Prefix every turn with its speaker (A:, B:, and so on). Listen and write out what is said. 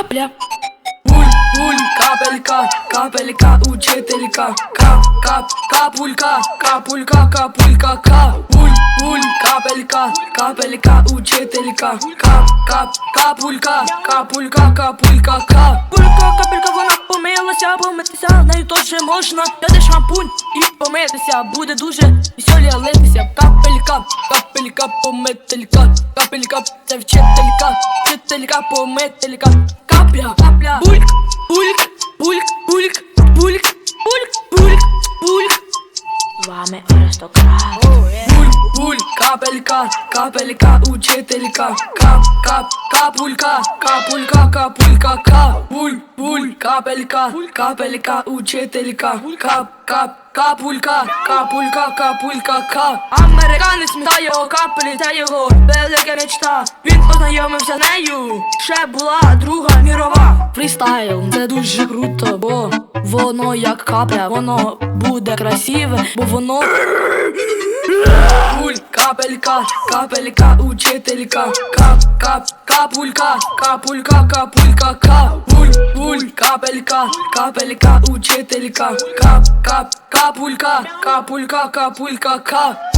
A: капля. Буль, буль, капелька, капелька, учителька, кап, кап, капулька, капулька, капулька, кап, буль, буль, капелька, капелька, учителька, кап, кап, капулька, капулька, капулька, кап. Капулька, капелька, вона помилася, помитися, нею теж можна. Дати шампунь і помитися, буде дуже веселі литися. Капелька, капелька, помителька, капелька, це вчителька, вчителька, помителька, Pulk, pulk, pulk, pulk, pulk, pulk, pulk,
B: pulk. Вами аристократ.
A: Пульк, пульк, капелька, капелька, учителька. Кап, кап, капулька, капулька, капулька, капулька. Капелька, капелька, учителька, кап, кап, капулька, капулька, капулька, кап. Американець мета його капелі, це його велика мечта. Він познайомився з нею, ще була друга мірова. Фрістайл, це дуже круто, бо воно як капля, воно буде красиве, бо воно Буль, капелька, капелька, учителька, кап, кап, капулька, капулька, капулька, кап, капелька, капелька, учителька, кап, кап, капулька, капулька, капулька, кап.